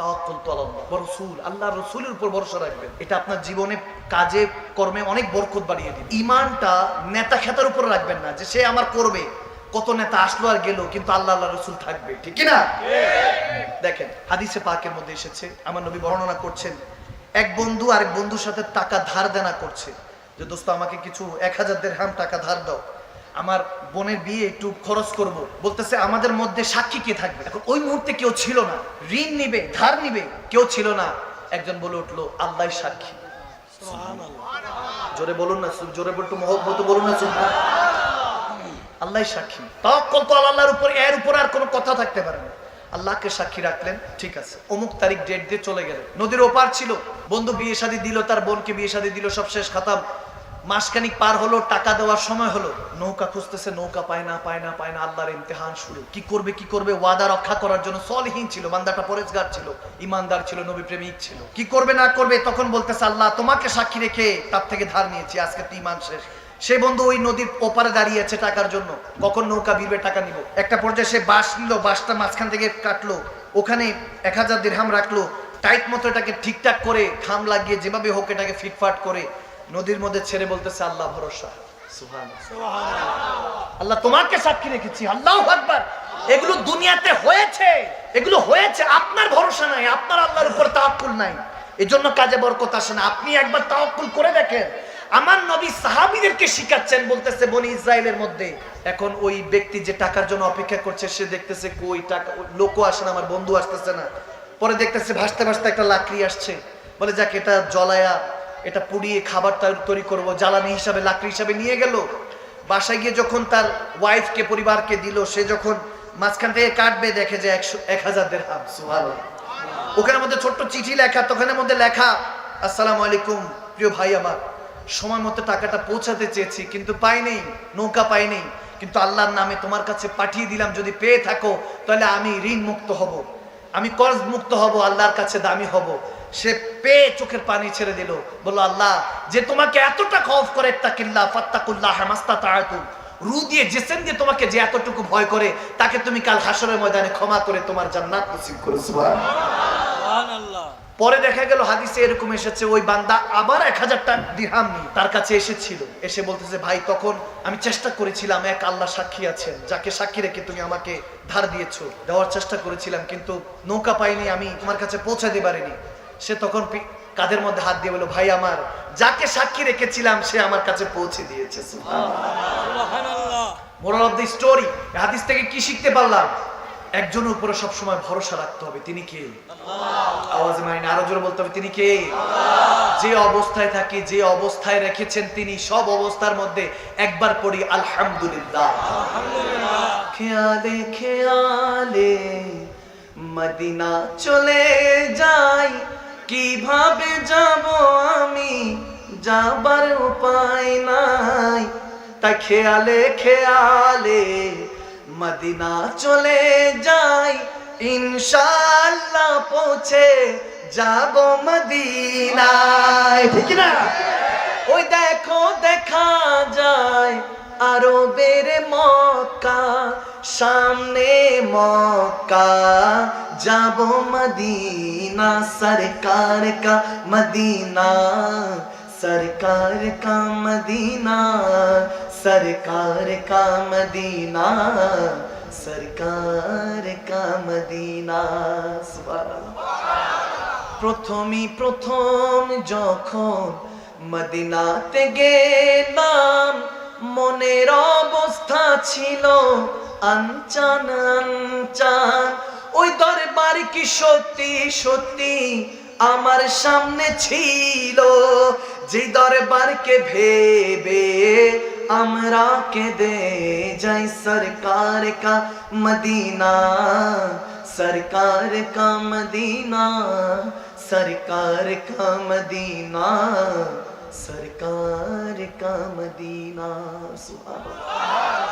আমার কত নেতা আসলো আর গেল, কিন্তু আল্লাহ রসুল থাকবে। না দেখেন, হাদিসে পাকের মধ্যে এসেছে, আমার নবী বর্ণনা করছেন, এক বন্ধু আরেক বন্ধুর সাথে টাকা ধার দেনা করছে। যে দোস্ত, আমাকে কিছু এক হাজার দেড়হাম টাকা ধার দাও। আমার বোনের বিয়ে একটু খরচ করব। বলতেছে, আমাদের মধ্যে সাক্ষী কে থাকবে? এখন ওই মুহূর্তে কেউ ছিল না। ঋণ নিবে, ধার নিবে, কেউ ছিল না। একজন বলে উঠল আল্লাহ সাক্ষী। জোরে বলুন না জোরে একটু মহব্বত বলুন না সুবহান আল্লাহ সাক্ষী। তাওয়াক্কুল তো আল্লাহর উপর, এর উপর আর কোনো কথা থাকতে পারে না। আল্লাহকে সাক্ষী রাখলেন, ঠিক আছে। অমুক তারিখ ডেট দিয়ে চলে গেলেন। নদীর ওপার ছিল। বন্ধু বিয়ে শাদী দিল, তার বোনকে বিয়ে শাদী দিল, সব শেষ, খাতাম। মাসখানিক পার হলো, টাকা দেওয়ার সময় হলো। নৌকা খুঁজতেছে, নৌকা পায় না পায় না পায় না, আল্লাহর ইমতেহান শুরু। কি করবে কি করবে? ওয়াদা রক্ষা করার জন্য সলহীন ছিল, বান্দাটা পরেজগার ছিল ইমানদার ছিল নবী প্রেমিক ছিল। কি করবে, না করবে? তখন বলতেছে আল্লাহ, তোমাকে সাক্ষী রেখে তার থেকে ধার নিয়েছি, আজকে তো ইমান শেষ। সে বন্ধু ওই নদীর ওপারে দাঁড়িয়ে আছে টাকার জন্য। কখন নৌকা বিরবে টাকা নিব একটা পর্যায়ে সে বাঁশ নিল, বাঁশটা মাঝখান থেকে কাটলো। ওখানে এক হাজার দেড়হাম রাখল। টাইট মতো এটাকে ঠিকঠাক করে খাম লাগিয়ে যেভাবে হোক এটাকে ফিটফাট করে নদীর মধ্যে ছেড়ে বলতেছে আল্লাহ ভরসা। আল্লাহ তোমাকে সাক্ষী রেখেছি। আল্লাহ আকবার। এগুলো দুনিয়াতে হয়েছে। এগুলো হয়েছে। আপনার ভরসা নাই। আপনার আল্লাহর উপর তাওয়াক্কুল নাই। এজন্য কাজে বরকত আসে না। আপনি একবার তাওয়াক্কুল করে দেখেন। আমার নবী সাহাবিদেরকে শিখাচ্ছেন বলতেছে বনি ইসরায়েলের মধ্যে এখন ওই ব্যক্তি যে টাকার জন্য অপেক্ষা করছে সে দেখতেছে কই টাকা লোকও আসে না আমার বন্ধু আসতেছে না। পরে দেখতেছে ভাসতে ভাসতে একটা লাকড়ি আসছে। বলে যাক এটা জলায়া এটা পুড়িয়ে খাবার তৈরি করব, জ্বালানি হিসাবে, লাকড়ি হিসাবে নিয়ে গেল। বাসায় গিয়ে যখন তার ওয়াইফকে পরিবারকে দিল, সে যখন মাঝখান থেকে কাটবে দেখে যে একশো, এক হাজার দেড় ওখানের মধ্যে ছোট্ট চিঠি লেখা, তোখানের মধ্যে লেখা, আসসালামু আলাইকুম, প্রিয় ভাই আমার। সময় মতো টাকাটা পৌঁছাতে চেয়েছি, কিন্তু পাই নেই, নৌকা পাই নেই। কিন্তু আল্লাহর নামে তোমার কাছে পাঠিয়ে দিলাম, যদি পেয়ে থাকো, তাহলে আমি ঋণ মুক্ত হব। আমি কর্জ মুক্ত হব, আল্লাহর কাছে দামি হব। সে পেয়ে চোখের পানি ছেড়ে দিল। বলল আল্লাহ যে তোমাকে এতটা খফ করে তাকিল্লা ফাত্তাকুল্লাহ হামাস্তা তাআতু রু দিয়ে জেসেন দিয়ে তোমাকে যে এতটুকু ভয় করে তাকে তুমি কাল হাসরের ময়দানে ক্ষমা করে তোমার জান্নাত নসিব করে সুবহানাল্লাহ। পরে দেখা গেল হাদিসে এরকম এসেছে ওই বান্দা আবার এক হাজার টাকা দিরহাম নিয়ে তার কাছে এসেছিল। এসে বলতেছে ভাই তখন আমি চেষ্টা করেছিলাম এক আল্লাহ সাক্ষী আছেন যাকে সাক্ষী রেখে তুমি আমাকে ধার দিয়েছ। দেওয়ার চেষ্টা করেছিলাম কিন্তু নৌকা পাইনি আমি তোমার কাছে পৌঁছাতে পারিনি। সে তখন কাদের মধ্যে হাত দিয়ে বলল ভাই আমার যাকে সাক্ষী রেখেছিলাম সে আমার কাছে পৌঁছে দিয়েছে। মোরাল অফ দ্য স্টোরি হাদিস থেকে কি শিখতে পারলাম? একজনের উপরে সবসময় ভরসা রাখতে হবে তিনি কে? আওয়াজে মানি আরও জোরে বলতে হবে তিনি কে? যে অবস্থায় থাকি যে অবস্থায় রেখেছেন তিনি সব অবস্থার মধ্যে একবার পড়ি আলহামদুলিল্লাহ। খেয়ালে খেয়ালে মদিনা চলে যাই কীভাবে যাব আমি? যাবার উপায় নাই। তা খেয়ালে খেয়ালে মদিনা চলে যাই। ইনশাল্লাহ পৌঁছে যাব মদিনায়। ঠিক না ওই দেখো দেখা যায় আরবের মক্কা সামনে মক্কা। যাব মদিনা সরকার কা মদিনা सरकार का मदीना सरकार का मदीना सरकार का मदीना প্রথমই প্রথম যখন মদিনাতে গেলাম মনের অবস্থা ছিল আনচান আনচান ওই দরবার কি সত্যি সত্যি আমার সামনে ছিল যে দরবারকে ভেবে আমরা কেঁদে যাই সরকার কা মদিনা सरकार का मदीना सरकार का मदीना सरकार का मदीना सुभान अल्लाह।